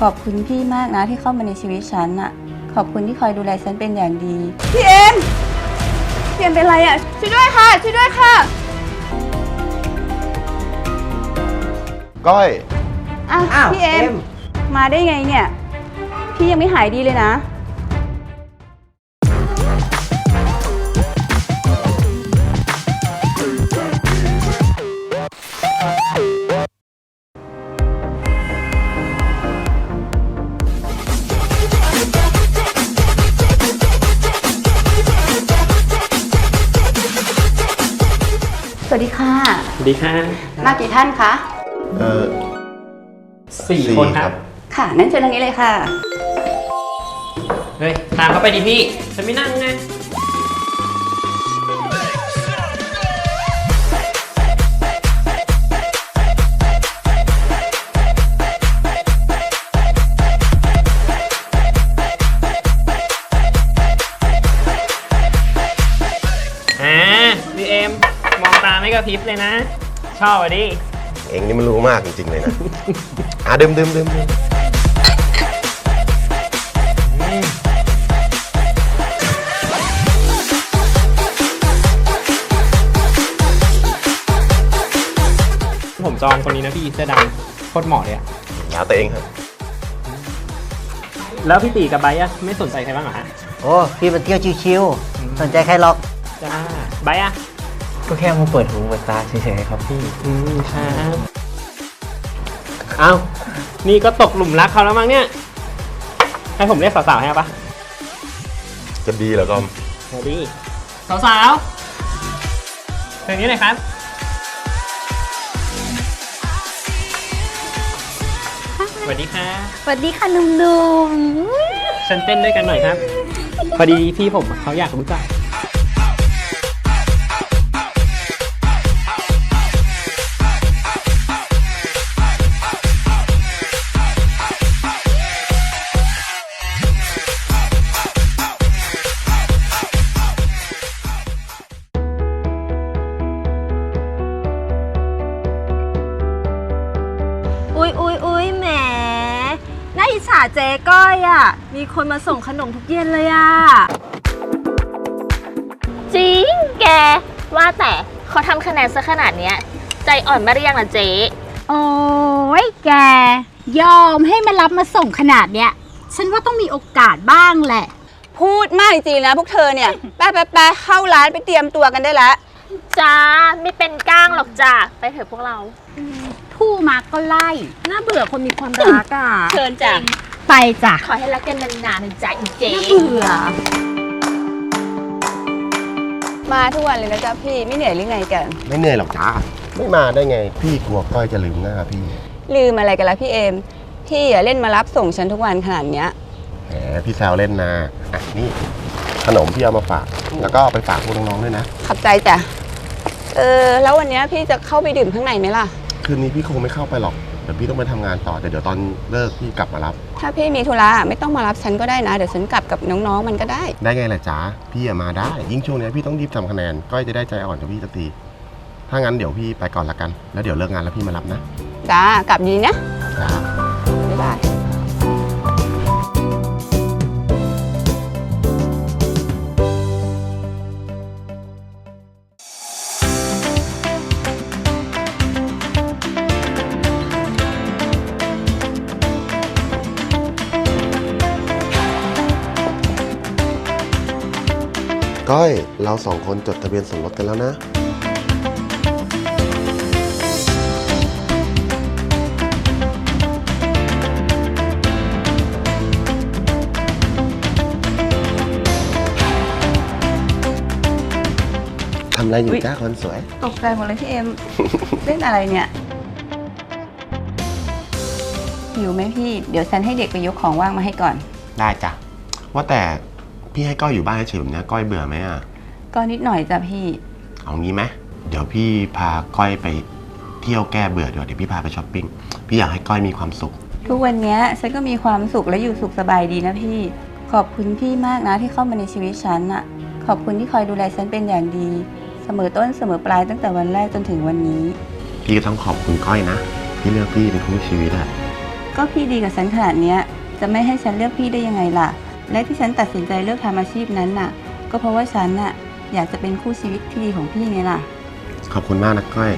ขอบคุณพี่มากนะที่เข้ามาในชีวิตฉันอะขอบคุณที่คอยดูแลฉันเป็นอย่างดี พี่เอ็มพี่เอ็มเป็นไรอะช่วยด้วยค่ะ ช่วยด้วยค่ะ ก้อยอ้าวอ้าวพี่เอ็เอ็มมมาได้ไงเนี่ย พี่ยังไม่หายดีเลยนะ สดีค่ะสวัสดีค่ะมากี่ท่านคะ เออสี่คนครับ ค่ะ นั่นเชิญทางนี้เลยค่ะ เฮ้ย ตามเขาไปดิพี่ ฉันไม่นั่งไง ระพริบเลยนะ ชอบอะดิ เองนี่มันรู้มากจริงๆเลยนะ อะดื่มดื่มดื่มดื่มผมจองคนนี้นะพี่เสื้อดำโคตรเหมาะเลยอะแล้วแต่เองครับแล้วพี่ตีกับไบร์ทอะไม่สนใจใครบ้างเหรอฮะโอ้ พี่มาเที่ยวชิวๆสนใจใครหรอกจ้าไบร์ทอะ ก็แค่มาเปิดหูเปิดตาเฉยๆครับพี่ อืมครับเอ้านี่ก็ตกหลุมรักเขาแล้วมั้งเนี่ย ให้ผมเรียกสาวๆให้เอาปะจะดีเหรอก็สวัสดีสาวๆเพลงนี้หน่อยครับ สวัสดีค่ะ สวัสดีค่ะหนุ่มฉันเต้นด้วยกันหน่อยครับ พอดีพี่ผมเขาอยากรู้จัก มีคนมาส่งขนมทุกเย็นเลยอะจริงแก ว่าแต่เขาทำคะแนนซะขนาดเนี้ย ใจอ่อนมาหรือยังล่ะเจ๊ โอ้ยแก ยอมให้มารับมาส่งขนาดเนี้ย ฉันว่าต้องมีโอกาสบ้างแหละ พูดมากจริงๆนะพวกเธอเนี่ย ไปไปไปเข้าร้านไปเตรียมตัวกันได้แล้ว จ้า ไม่เป็นก้างหรอกจ้าไปเถอะพวกเราผู้มาก็ไล่ น่าเบื่อคนมีความรักอะเชิญจ้ะ ไปจ้ะขอให้รักกันนานๆนะจ๊ะอีเจ๊เบื่อมาทุกวันเลยนะจ๊ะพี่ไม่เหนื่อยหรือไงกัน ไม่เหนื่อยหรอกจ้าไม่มาได้ไง พี่กลัวก้อยจะลืมหน้าพี่ ลืมอะไรกันละพี่เอ็มพี่อย่าเล่นมารับส่งฉันทุกวันขนาดเนี้ยแหมพี่แซวเล่นนะอะนี่ขนมพี่เอามาฝาก แล้วก็เอาไปฝากพวกน้องๆด้วยนะขอบใจจ้ะเออแล้ววันเนี้ยพี่จะเข้าไปดื่มข้างในไหมล่ะ คืนนี้พี่คงไม่เข้าไปหรอกเดี๋ยวพี่ต้องไปทำงานต่อแต่เดี๋ยวตอนเลิกพี่กลับมารับ ถ้าพี่มีธุระไม่ต้องมารับฉันก็ได้นะ เดี๋ยวฉันกลับกับน้องๆมันก็ได้ ได้ไงล่ะจ๊ะพี่อะมาได้ ยิ่งช่วงนี้พี่ต้องรีบทำคะแนนก้อยจะได้ใจอ่อนกับพี่สักทีถ้างั้นเดี๋ยวพี่ไปก่อนละกัน แล้วเดี๋ยวเลิกงานแล้วพี่มารับนะจ้ากลับดีนะจ้าบ๊ ก้อย เราสองคนจดทะเบียนสมรสกันแล้วนะ ทำอะไรอยู่อุ๊ยจ้าคนสวย ตกใจหมดเลยพี่เอ็ม เล่นอะไรเนี่ยหิวไหมพี่ เดี๋ยวฉันให้เด็กไปยกของว่างมาให้ก่อน ได้จ้ะ ว่าแต่ พี่ให้ก้อยอยู่บ้านเฉยๆแบบเนี้ยก้อยเบื่อไหมอะ ก็นิดหน่อยจ้ะพี่ เอางี้ไหมเดี๋ยวพี่พาก้อยไปเที่ยวแก้เบื่อเดี๋ยวเดี๋ยวพี่พาไปช้อปปิ้ง พี่อยากให้ก้อยมีความสุข ทุกวันเนี้ยฉันก็มีความสุขและอยู่สุขสบายดีนะพี่ ขอบคุณพี่มากนะที่เข้ามาในชีวิตฉันอะขอบคุณที่คอยดูแลฉันเป็นอย่างดี เสมอต้นเสมอปลายตั้งแต่วันแรกจนถึงวันนี้ พี่ก็ต้องขอบคุณก้อยนะที่เลือกพี่เป็นคู่ชีวิตอะก็พี่ดีกับฉันขนาดเนี้ยจะไม่ให้ฉันเลือกพี่ได้ยังไงล่ะ และที่ฉันตัดสินใจเลือกทำอาชีพนั้นน่ะ ก็เพราะว่าฉันน่ะอยากจะเป็นคู่ชีวิตที่ดีของพี่ไงล่ะ ขอบคุณมากนะก้อย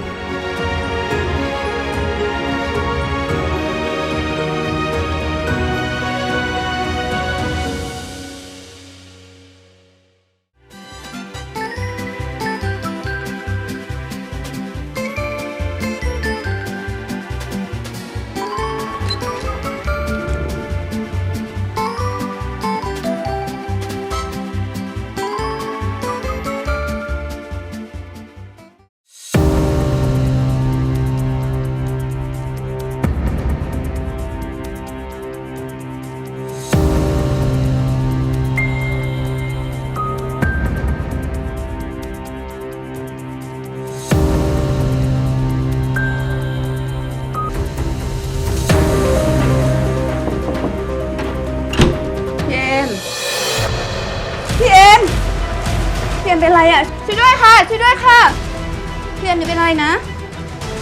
พี่เอ็มอย่าเป็นไรนะ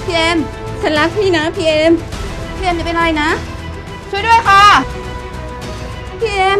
พี่เอ็มฉันรักพี่นะพี่เอ็มพี่เอ็มอย่าเป็นไรนะ ช่วยด้วยค่ะพี่เอ็ม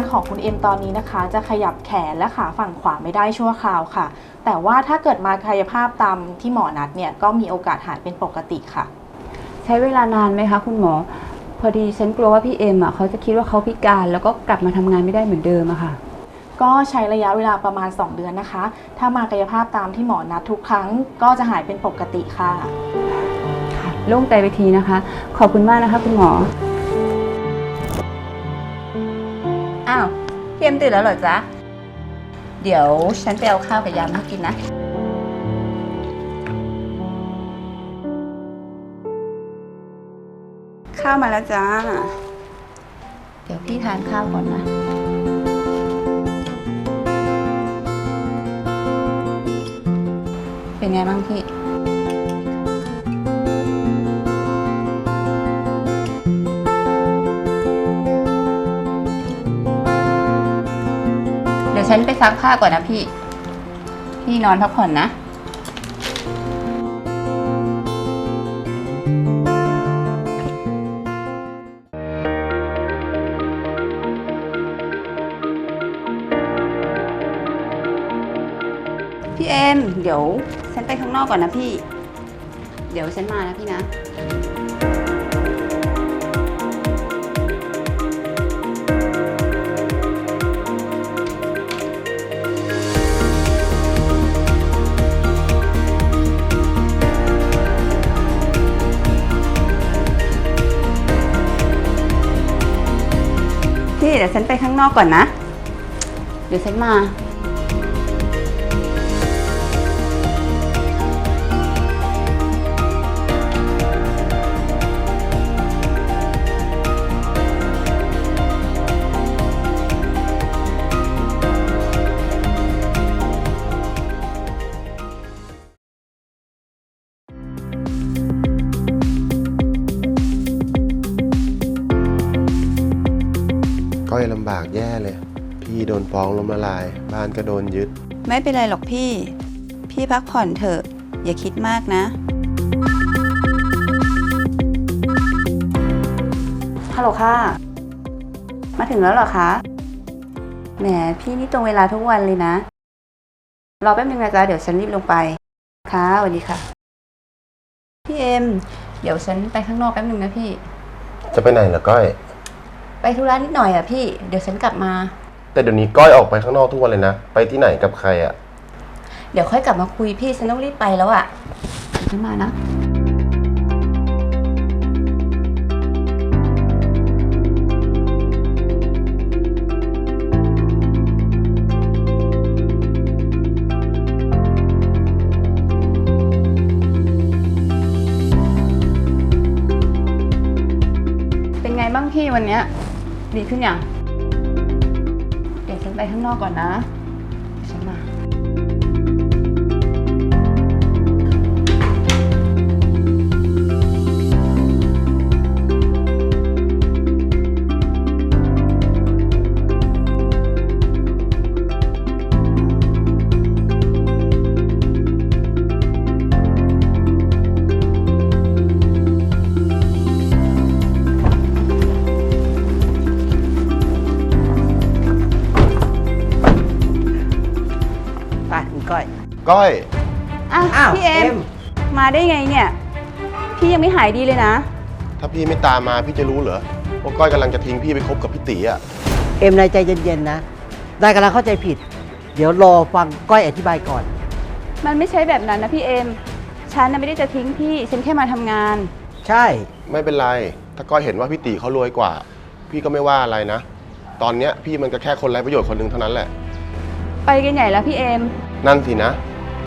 การของคุณเอ็มตอนนี้นะคะ จะขยับแขนและขาฝั่งขวาไม่ได้ชั่วคราวค่ะ แต่ว่าถ้าเกิดมากายภาพตามที่หมอนัดเนี่ยก็มีโอกาสหายเป็นปกติค่ะ ใช้เวลานานไหมคะคุณหมอ พอดีฉันกลัวว่าพี่เอ็มอะเขาจะคิดว่าเขาพิการแล้วก็กลับมาทำงานไม่ได้เหมือนเดิมอะค่ะ ก็ใช้ระยะเวลาประมาณ 2 เดือนนะคะ ถ้ามากายภาพตามที่หมอนัดทุกครั้งก็จะหายเป็นปกติค่ะ โล่งใจไปทีนะคะ ขอบคุณมากนะคะ คุณหมอ อ้าวพี่เอ็มตื่นแล้วเหรอจ๊ะ เดี๋ยวฉันไปเอาข้าวกับยำให้กินนะ ข้าวมาแล้วจ้า เดี๋ยวพี่ทานข้าวก่อนนะ เป็นไงบ้างพี่ ฉันไปซักผ้าก่อนนะพี่ พี่นอนพักผ่อนนะ พี่เอ็มเดี๋ยว ฉันไปข้างนอกก่อนนะพี่ เดี๋ยวฉันมานะพี่นะ เดี๋ยวฉันไปข้างนอกก่อนนะ เดี๋ยวฉันมา ลำบากแย่เลย พี่โดนฟ้องล้มละลาย บ้านก็โดนยึด ไม่เป็นไรหรอกพี่ พี่พักผ่อนเถอะ อย่าคิดมากนะ ฮัลโหลค่ะ มาถึงแล้วเหรอคะ แหม พี่นี่ตรงเวลาทุกวันเลยนะ รอแป๊บนึงนะจ๊ะ เดี๋ยวฉันรีบลงไป ค่ะสวัสดีค่ะ พี่เอ็ม เดี๋ยวฉันไปข้างนอกแป๊บนึงนะพี่ จะไปไหนล่ะก้อย ไปธุระนิดหน่อยอะพี่ เดี๋ยวฉันกลับมา แต่เดี๋ยวนี้ก้อยออกไปข้างนอกทุกวันเลยนะ ไปที่ไหนกับใครอะเดี๋ยวค่อยกลับมาคุยพี่ฉันต้องรีบไปแล้วอะเดี๋ยวฉันมานะพี่วันเนี้ย ดีขึ้นยัง เดี๋ยวฉันไปข้างนอกก่อนนะ ฉันมา ก้อยก้อยอ้าวอ้าวพี่เอ็เอ็ม ม มาได้ไงเนี่ย พี่ยังไม่หายดีเลยนะ ถ้าพี่ไม่ตามมาพี่จะรู้เหรอว่าก้อยกำลังจะทิ้งพี่ไปคบกับพี่ตีอะ เอ็มนายใจเย็นๆนะนายกำลังเข้าใจผิด เดี๋ยวรอฟังก้อยอธิบายก่อน มันไม่ใช่แบบนั้นนะพี่เอ็ม ฉันน่ะไม่ได้จะทิ้งพี่ ฉันแค่มาทำงาน ใช่ ไม่เป็นไร ถ้าก้อยเห็นว่าพี่ตีเขารวยกว่า พี่ก็ไม่ว่าอะไรนะ ตอนเนี้ยพี่มันก็แค่คนไร้ประโยชน์คนหนึ่งเท่านั้นแหละ ไปกันใหญ่แล้วพี่เอ็ม นั่นสินะ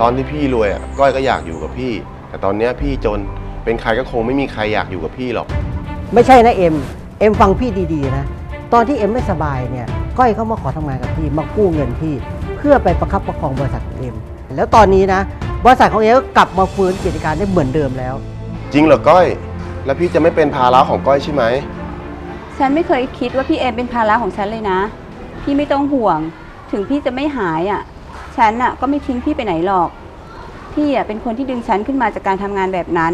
ตอนที่พี่รวยอะก้อยก็อยากอยู่กับพี่ แต่ตอนเนี้ยพี่จนเป็นใครก็คงไม่มีใครอยากอยู่กับพี่หรอก ไม่ใช่นะเอ็ม เอ็มฟังพี่ดีๆนะ ตอนที่เอ็มไม่สบายเนี่ย ก้อยเขามาขอทำงานกับพี่ มากู้เงินพี่ เพื่อไปประคับประคองบริษัทของเอ็ม แล้วตอนนี้นะ บริษัทของเอ็มก็กลับมาฟื้นกิจการได้เหมือนเดิมแล้ว จริงเหรอก้อย แล้วพี่จะไม่เป็นภาระของก้อยใช่ไหม ฉันไม่เคยคิดว่าพี่เอ็มเป็นภาระของฉันเลยนะ พี่ไม่ต้องห่วง ถึงพี่จะไม่หายอะ ฉันอะก็ไม่ทิ้งพี่ไปไหนหรอก พี่อะเป็นคนที่ดึงฉันขึ้นมาจากการทำงานแบบนั้น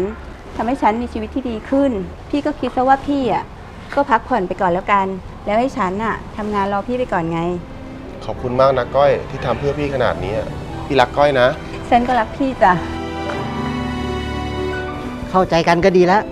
ทำให้ฉันมีชีวิตที่ดีขึ้น พี่ก็คิดซะว่าพี่อะก็พักผ่อนไปก่อนแล้วกัน แล้วให้ฉันอะทำงานรอพี่ไปก่อนไง ขอบคุณมากนะก้อยที่ทำเพื่อพี่ขนาดนี้อะพี่รักก้อยนะ ฉันก็รักพี่จ้ะ เข้าใจกันก็ดีแล้ว